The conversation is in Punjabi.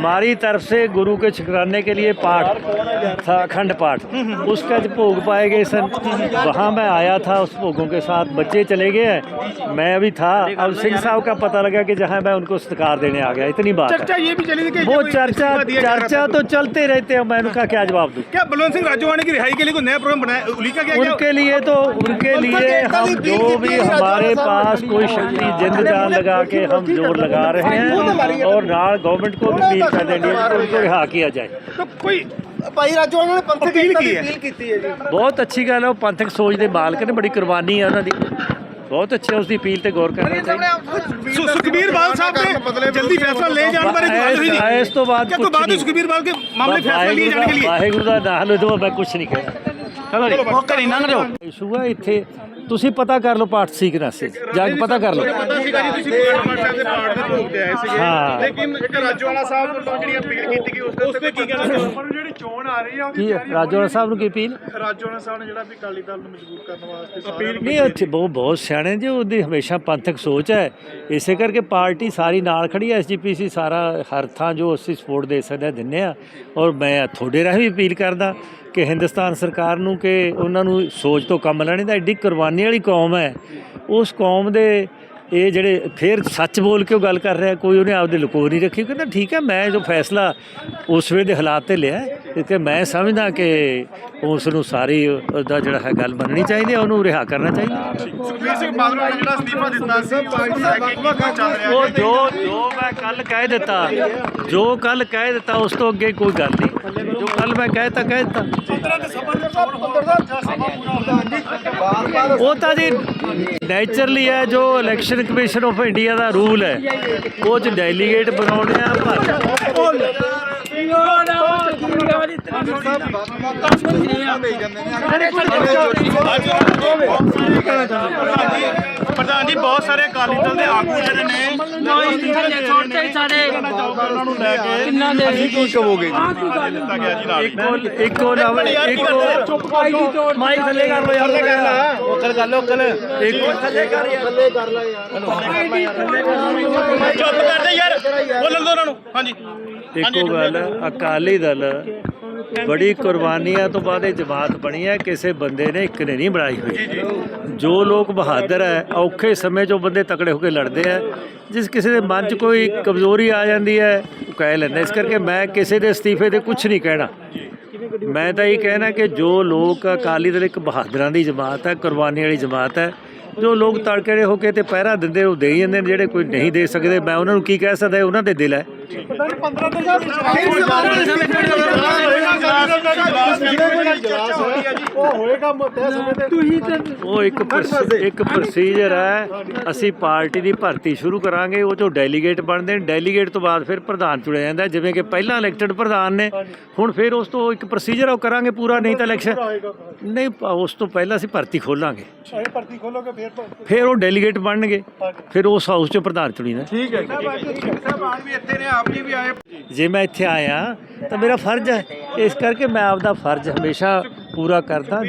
हमारी तरफ़ से गुरु के शुक्राने के लिए पाठ था अखंड पाठ। उसका जो भोग पाए गए सन वहाँ मैं आया था उस भोगों के साथ बच्चे चले गए हैं। मैं अभी था। अब सिंह साहब का पता लगा कि जहाँ मैं उनको सत्कार देने आ गया इतनी बात चर्चा ये भी चली थी वो चर्चा चर्चा तो चलते रहते हैं। मैं उनका क्या जवाब दूँ? क्या बलवंत सिंह राजवाड़े की रिहाई के लिए कोई नया प्रोग्राम बनाया? उनके लिए तो उनके लिए हम जो भी हमारे पास कोई शक्ति जिंद जान लगा के हम ज़ोर लगा रहे हैं और नाल गवर्नमेंट को भी ਬਹੁਤ ਅੱਛੀ ਗੱਲ ਹੈ ਉਹ ਪੰਥਕ ਸੋਚ ਦੇ ਮਾਲਕ ਨੇ ਬੜੀ ਕੁਰਬਾਨੀ ਹੈ ਉਹਨਾਂ ਦੀ। ਬਹੁਤ ਅੱਛੇ ਉਸ ਦੀ ਅਪੀਲ ਤੇ ਗੌਰ ਕਰਨਾ ਚਾਹੀਦਾ। ਸੁਖਬੀਰ ਬਾਦਲ ਸਾਹਿਬ ਨੇ ਜਲਦੀ ਫੈਸਲਾ ਲੈ ਜਾਣ ਬਾਰੇ ਦੁਆਦ ਹੋਈ ਜੀ ਇਸ- ਇਸ ਤੋਂ ਬਾਅਦ ਕੋਈ ਬਾਤ ਨਹੀਂ। ਸੁਖਬੀਰ ਬਾਦਲ ਦੇ ਮਾਮਲੇ ਫੈਸਲਾ ਲਿਏ ਜਾਣ ਕੇ ਵਾਹਿਗੁਰੂ ਦਾ- ਲਈ। ਵਾਹਿਗੁਰੂ ਦਾ ਨਾਂ ਲਓ ਤੇ ਮੈਂ ਨਹੀਂ ਕਹਿਣਾ ਚਲੋ ਜੀ। ਇਸ਼ੂ ਹੈ ਇੱਥੇ। ਤੁਸੀਂ ਪਤਾ ਕਰ ਲਓ ਪਾਠ ਸੀਕਰੈਂਸ ਜਾ ਕੇ ਪਤਾ ਕਰ ਲਓ। ਪਤਾ ਸੀਗਾ ਜੀ ਤੁਸੀਂ ਸਾਹਿਬ ਦੇ ਪਾਠ ਦੇ ਭੋਗ ਤੇ ਆਏ ਸੀਗੇ। ਹਾਂ। ਲੇਕਿਨ ਇੱਕ ਰਾਜੋਵਾਲਾ ਸਾਹਿਬ ਵੱਲੋਂ ਜਿਹੜੀ ਅਪੀਲ ਕੀਤੀ ਗਈ ਉਸ ਤੇ ਕੀ ਕਹਿਣਾ ਚਾਹੁੰਦੇ? ਜਿਹੜੀ ਚੋਣ ਆ ਰਹੀ ਆ ਕੀ ਹੈ? ਰਾਜੋਵਾਲਾ ਸਾਹਿਬ ਨੂੰ ਕੀ ਅਪੀਲ? ਰਾਜੋਵਾਲਾ ਸਾਹਿਬ ਨੇ ਜਿਹੜਾ ਵੀ ਅਕਾਲੀ ਦਲ ਨੂੰ ਮਜਬੂਰ ਕਰਨ ਵਾਸਤੇ ਅਪੀਲ ਨਹੀਂ ਉੱਥੇ ਬਹੁਤ ਬਹੁਤ ਸਿਆਣੇ ਜੀ ਉਹਦੀ ਹਮੇਸ਼ਾ ਪੰਥਕ ਸੋਚ ਹੈ। ਇਸੇ ਕਰਕੇ ਪਾਰਟੀ ਸਾਰੀ ਨਾਲ ਖੜੀ ਹੈ। ਐਸਜੀਪੀਸੀ ਸਾਰਾ ਹਰ ਥਾਂ ਜੋ ਅਸੀਂ ਸਪੋਰਟ ਦੇ ਸਕਦੇ ਹਾਂ ਦਿੰਨੇ ਆ। ਔਰ ਮੈਂ ਤੁਹਾਡੇ ਰਾਹੀਂ ਵੀ ਅਪੀਲ ਕਰਦਾ। ਕਿ ਹਿੰਦੁਸਤਾਨ ਸਰਕਾਰ ਨੂੰ ਕਿ ਉਹਨਾਂ ਨੂੰ ਸੋਚ ਤੋਂ ਕੰਮ ਲੈਣੇ ਦਾ ਐਡੀ ਕੁਰਬਾਨੀ ਵਾਲੀ ਕੌਮ ਹੈ। ਉਸ ਕੌਮ ਦੇ ਇਹ ਜਿਹੜੇ ਫਿਰ ਸੱਚ ਬੋਲ ਕੇ ਉਹ ਗੱਲ ਕਰ ਰਿਹਾ ਕੋਈ ਉਹਨੇ ਆਪਦੇ ਲੁਕੋ ਨਹੀਂ ਰੱਖੀ ਕਹਿੰਦਾ ਠੀਕ ਹੈ ਮੈਂ ਜੋ ਫੈਸਲਾ ਉਸ ਵੇਲੇ ਦੇ ਹਾਲਾਤ ਤੇ ਲਿਆ ਕਿ ਮੈਂ ਸਮਝਦਾ ਕਿ ਉਸ ਨੂੰ ਸਾਰੀ ਉਹਦਾ ਜਿਹੜਾ ਹੈ ਗੱਲ ਮੰਨਣੀ ਚਾਹੀਦੀ ਹੈ ਉਹਨੂੰ ਰਿਹਾ ਕਰਨਾ ਚਾਹੀਦਾ। ਸੁਖਬੀਰ ਸਿੰਘ ਬਾਦਲ ਨੇ ਜਿਹੜਾ ਅਸਤੀਫਾ ਦਿੱਤਾ ਸੀ ਕੇ ਕੀ ਕੁਝ ਚੱਲ ਰਿਹਾ ਉਹ ਜੋ ਜੋ ਮੈਂ ਕੱਲ ਕਹਿ ਦਿੱਤਾ ਜੋ ਕੱਲ ਕਹਿ ਦਿੱਤਾ ਉਸ ਤੋਂ ਅੱਗੇ ਕੋਈ ਗੱਲ ਨਹੀਂ। ਜੋ ਕੱਲ ਮੈਂ ਕਹਿਤਾ ਕਹਿ ਦਿੱਤਾ। 15 ਦਸੰਬਰ ਦੇ ਸਭਾ 15 ਦਾ ਸਭਾ ਪੂਰਾ ਹੁੰਦਾ ਉਹ ਤਾਂ ਜੀ ਨੇਚਰਲੀ ਹੈ ਜੋ ਇਲੈਕਸ਼ਨ ਕਮਿਸ਼ਨ ਆਫ ਇੰਡੀਆ ਦਾ ਰੂਲ ਹੈ। ਉਹ ਚ ਡੈਲੀਗੇਟ ਬਣਾਉਣੇ ਆ ਪਰ ਪ੍ਰਧਾਨ ਜੀ ਬਹੁਤ ਸਾਰੇ ਅਕਾਲੀ ਦਲ ਦੇ ਆਗੂ ਜਿਹੜੇ ਨੇ ਛੋਟੇ ਸਾਡੇ ਉਹਨਾਂ ਨੂੰ ਲੈ ਕੇ ਕਿੰਨਾ ਦੇ ਕੀ ਕਹੋਗੇ ਜੀ ਦਿੱਤਾ ਗਿਆ ਜੀ ਨਾਲ। ਇੱਕੋ ਇੱਕੋ ਲਵ ਇੱਕੋ ਮਾਈਕ ਥੱਲੇ ਕਰ ਲੋ ਯਾਰ ਕਰ ਲੈ ਉਕਲ ਗੱਲ ਉਕਲ ਇੱਕੋ ਚੁੱਪ ਕਰਦੇ ਯਾਰ। ਬੋਲਣ ਦੋ ਉਹਨਾਂ ਨੂੰ। ਹਾਂਜੀ। ਇੱਕੋ ਗੱਲ ਅਕਾਲੀ ਦਲ ਬੜੀ ਕੁਰਬਾਨੀਆਂ ਤੋਂ ਬਾਅਦ ਇਹ ਜਮਾਤ ਬਣੀ ਹੈ। ਕਿਸੇ ਬੰਦੇ ਨੇ ਇੱਕ ਨੇ ਨਹੀਂ ਬਣਾਈ ਹੋਈ। ਜੋ ਲੋਕ ਬਹਾਦਰ ਹੈ, ਔਖੇ ਸਮੇਂ 'ਚੋਂ ਬੰਦੇ ਤਕੜੇ ਹੋ ਕੇ ਲੜਦੇ ਹੈ। ਜਿਸ ਕਿਸੇ ਦੇ ਮਨ 'ਚ ਕੋਈ ਕਮਜ਼ੋਰੀ ਆ ਜਾਂਦੀ ਹੈ, ਉਹ ਕਹਿ ਲੈਂਦਾ। ਇਸ ਕਰਕੇ ਮੈਂ ਕਿਸੇ ਦੇ ਅਸਤੀਫੇ ਤੇ ਕੁਝ ਨਹੀਂ ਕਹਿਣਾ। ਮੈਂ ਤਾਂ ਇਹ ਕਹਿਣਾ ਕਿ ਜੋ ਲੋਕ ਅਕਾਲੀ ਦਲ ਇੱਕ ਬਹਾਦਰਾਂ ਦੀ ਜਮਾਤ ਹੈ, ਕੁਰਬਾਨੀ ਵਾਲੀ ਜਮਾਤ ਹੈ, ਜੋ ਲੋਕ ਤੜਕੜੇ ਹੋ ਕੇ ਤੇ ਪਹਿਰਾ ਦਿੰਦੇ, ਉਹ ਦੇ ਜਾਂਦੇ ਨੇ। ਜਿਹੜੇ ਕੋਈ ਨਹੀਂ ਦੇ ਸਕਦੇ, ਮੈਂ ਉਹਨਾਂ ਨੂੰ ਕੀ ਕਹਿ ਸਕਦਾ ਉਹਨਾਂ ਦੇ ਦਿਲ ਹੈ। ਉਹ ਇੱਕ ਪ੍ਰੋਸ- ਇੱਕ ਪ੍ਰੋਸੀਜਰ ਹੈ ਅਸੀਂ ਪਾਰਟੀ ਦੀ ਭਰਤੀ ਸ਼ੁਰੂ ਕਰਾਂਗੇ ਉਹ ਚੋਂ ਡੈਲੀਗੇਟ ਬਣਦੇ ਨੇ ਡੈਲੀਗੇਟ ਤੋਂ ਬਾਅਦ ਫਿਰ ਪ੍ਰਧਾਨ ਚੁਣਿਆ ਜਾਂਦਾ ਹੈ, ਜਿਵੇਂ ਕਿ ਪਹਿਲਾਂ ਇਲੈਕਟਡ ਪ੍ਰਧਾਨ ਨੇ ਹੁਣ ਫਿਰ ਉਸ ਤੋਂ ਇੱਕ ਪ੍ਰੋਸੀਜਰ ਉਹ ਕਰਾਂਗੇ ਪੂਰਾ ਨਹੀਂ ਤਾਂ ਇਲੈਕਸ਼ਨ ਨਹੀਂ ਪ- ਉਸ ਤੋਂ ਪਹਿਲਾਂ ਅਸੀਂ ਭਰਤੀ ਖੋਲਾਂਗੇ। ਇਹ ਭਰਤੀ ਖੋਲੋਗੇ ਫੇਰ ਫਿਰ ਉਹ ਡੈਲੀਗੇਟ ਬਣਨਗੇ ਫਿਰ ਉਸ ਹਾਊਸ ਚੋਂ ਪ੍ਰਧਾਨ ਚੁਣੀਦਾ ਠੀਕ ਹੈ ਸਾਹਿਬ ਆਜ ਵੀ ਇੱਥੇ ਨੇ ਆਪ ਜੀ ਵੀ ਆਏ। ਜੇ ਮੈਂ ਇੱਥੇ ਆਇਆ ਤਾਂ ਮੇਰਾ ਫਰਜ਼ ਹੈ। ਇਸ ਕਰਕੇ ਮੈਂ ਆਪਦਾ ਫਰਜ਼ ਹਮੇਸ਼ਾ ਪੂਰਾ ਕਰਦਾ।